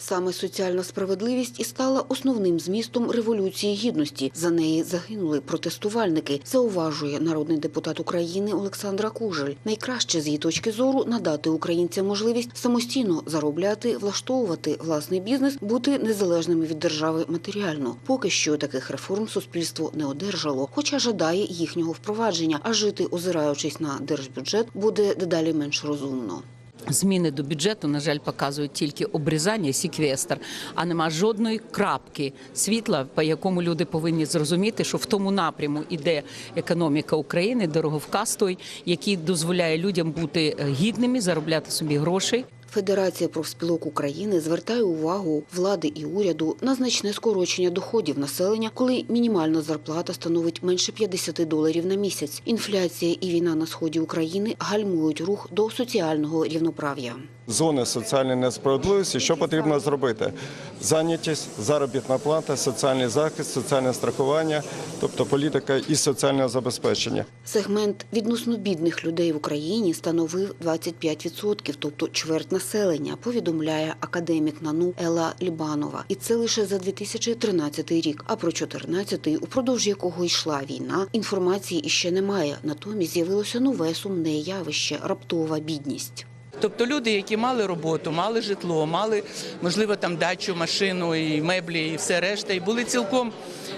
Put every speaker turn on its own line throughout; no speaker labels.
Саме соціальна справедливість і стала основним змістом революції гідності. За неї загинули протестувальники, зауважує народний депутат України Олександра Кужель. Найкраще з її точки зору надати українцям можливість самостійно заробляти, влаштовувати власний бізнес, бути незалежними від держави матеріально. Поки що таких реформ суспільство не одержало, хоча жадає їхнього впровадження, а жити, озираючись на держбюджет, буде дедалі менш розумно.
Зміни до бюджету, на жаль, показують тільки обрізання, сіквестр, а нема жодної крапки світла, по якому люди повинні зрозуміти, що в тому напряму іде економіка України, дороговказ той, який дозволяє людям бути гідними, заробляти собі грошей.
Федерація профспілок України звертає увагу влади і уряду на значне скорочення доходів населення, коли мінімальна зарплата становить менше 50 доларів на місяць. Інфляція і війна на сході України гальмують рух до соціального рівноправ'я.
Зони соціальної несправедливості, що потрібно зробити? Зайнятість, заробітна плата, соціальний захист, соціальне страхування, тобто політика і соціального забезпечення.
Сегмент відносно бідних людей в Україні становив 25%, тобто чверть населення, повідомляє академік НАНУ Ела Лібанова. І це лише за 2013 рік. А про 2014, упродовж якого йшла війна, інформації іще немає. Натомість з'явилося нове сумне явище раптова бідність.
Тобто люди, які мали роботу, мали житло, мали можливо там дачу, машину і меблі, і все решта, і були цілком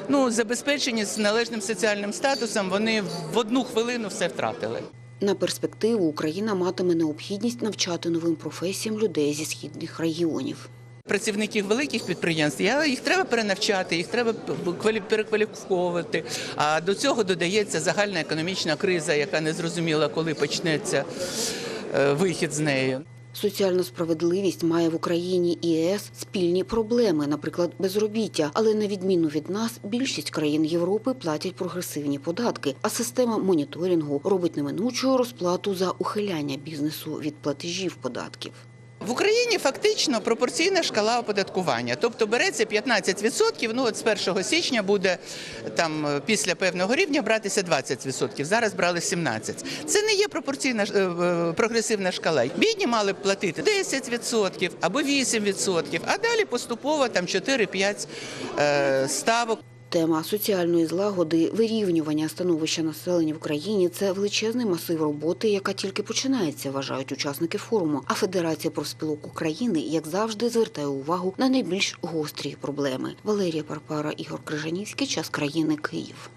ну забезпечені з належним соціальним статусом. Вони в одну хвилину все втратили.
На перспективу Україна матиме необхідність навчати новим професіям людей зі східних регіонів.
Працівників великих підприємств їх треба перенавчати, їх треба квалі- перекваліфіковувати. А до цього додається загальна економічна криза, яка не зрозуміла, коли почнеться вихід з неї.
Соціальна справедливість має в Україні і ЄС спільні проблеми, наприклад, безробіття. Але на відміну від нас, більшість країн Європи платять прогресивні податки, а система моніторингу робить неминучу розплату за ухиляння бізнесу від платежів податків.
В Україні фактично пропорційна шкала оподаткування, тобто береться 15%, ну от з 1 січня буде там е, після певного рівня братися 20%, зараз брали 17%. Це не є пропорційна е, е, прогресивна шкала. Бідні мали б платити 10% або 8%, а далі поступово там 4-5 е, ставок.
Тема соціальної злагоди, вирівнювання становища населення в країні це величезний масив роботи, яка тільки починається, вважають учасники форуму. А Федерація профспілок України, як завжди, звертає увагу на найбільш гострі проблеми. Валерія Парпара, Ігор Крижанівський, час країни Київ.